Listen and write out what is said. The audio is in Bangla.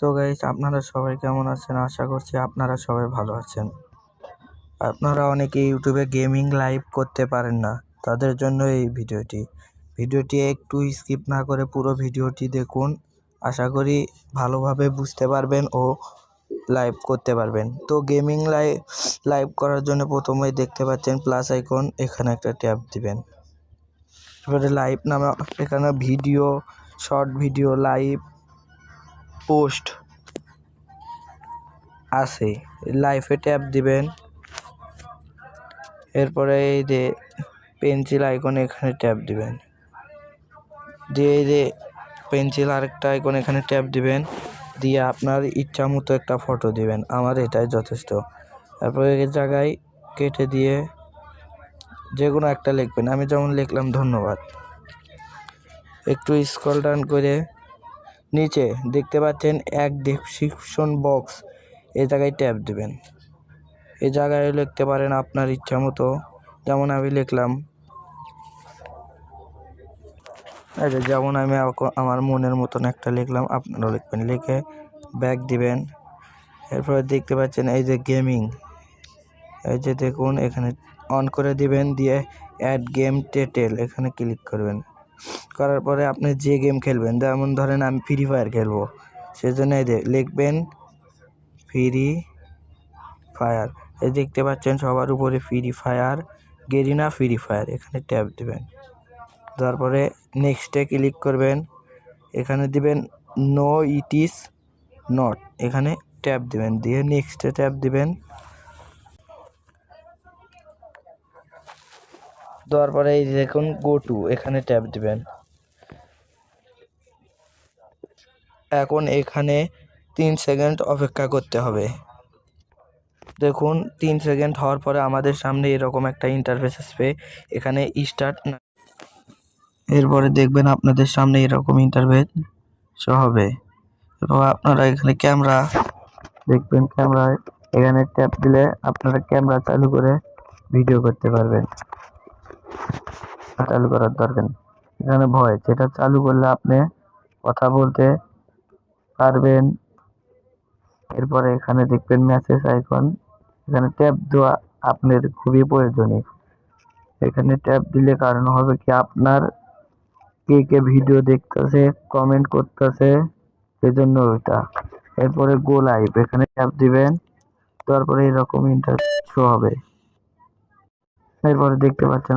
তো গাইস আপনারা সবাই কেমন আছেন? আশা করছি আপনারা সবাই ভালো আছেন। আপনারা অনেকে ইউটিউবে গেমিং লাইভ করতে পারেন না, তাদের জন্য এই ভিডিওটি। ভিডিওটি একটু স্কিপ না করে পুরো ভিডিওটি দেখুন। আশা করি ভালোভাবে বুঝতে পারবেন ও লাইভ করতে পারবেন। তো গেমিং লাইভ লাইভ করার জন্য প্রথমেই দেখতে পাচ্ছেন প্লাস আইকন এখানে একটা ট্যাপ দিবেন। এবারে লাইভ নামে এখানে video short video live post আছে, লাইফে ট্যাপ দিবেন। এরপরে এই যে পেন্সিল আইকন এখানে ট্যাপ দিবেন। দিয়ে এই যে পেন্সিল আরেকটা আইকন এখানে ট্যাপ দিবেন, দিয়ে আপনার ইচ্ছা মতো একটা ফটো দিবেন। আমার এটাই যথেষ্ট। তারপরে এই জায়গায় কেটে দিয়ে যে কোনো একটা লিখবেন। আমি যেমন লিখলাম ধন্যবাদ। একটু স্ক্রল ডাউন করে নিচে দেখতে পাচ্ছেন এক ডেসক্রিপশন বক্স এই জায়গায় ট্যাপ দেবেন। এই জায়গায় লিখতে পারেন আপনার ইচ্ছা মতো। যেমন আমি লিখলাম আচ্ছা যেমন আমি আমার মনের মতন একটা লিখলাম, আপনারাও লিখবেন। লিখে ব্যাক দিবেন। এরপরে দেখতে পাচ্ছেন এই যে গেমিং এই যে দেখুন, এখানে অন করে দিবেন, দিয়ে অ্যাড গেম টেটেল এখানে ক্লিক করবেন। করার পরে আপনি যে গেম খেলবেন, যেমন ধরেন আমি ফ্রি ফায়ার খেলব, সেজন্য এই লিখবেন ফ্রি ফায়ার এই দেখতে পাচ্ছেন সবার উপরে free fire Garena free fire এখানে ট্যাপ দিবেন। তারপরে নেক্সটে ক্লিক করবেন, এখানে দিবেন নো ইট ইস নট এখানে ট্যাপ দিবেন। দিয়ে নেক্সটে ট্যাপ দিবেন। দেওয়ার পরে এই দেখুন গো টু এখানে ট্যাপ দেবেন। এখন এখানে তিন সেকেন্ড অপেক্ষা করতে হবে। দেখুন, তিন সেকেন্ড হওয়ার পরে আমাদের সামনে এরকম একটা ইন্টারফেস আসবে। এখানে স্টার্ট এরপরে দেখবেন আপনাদের সামনে এরকম ইন্টারফেস শো হবে। এরপর আপনারা এখানে ক্যামেরা দেখবেন ক্যামেরায় এখানে ট্যাপ দিলে আপনারা ক্যামেরা চালু করে ভিডিও করতে পারবেন। চালু করার দরকার নেই। এখানে ভয়েস এটা চালু করলে আপনি কথা বলতে পারবেন। এরপরে এখানে দেখবেন মেসেজ আইকন এখানে ট্যাপ দেওয়া আপনার খুবই প্রয়োজনীয়। এখানে ট্যাপ দিলে কারণ হবে কি, আপনার কে কে ভিডিও দেখতেছে কমেন্ট করতেছে সেজন্য ওইটা। এরপরে গো লাইভ এখানে ট্যাপ দিবেন, তারপরে এরকম ইন্টার শো হবে। এরপরে দেখতে পাচ্ছেন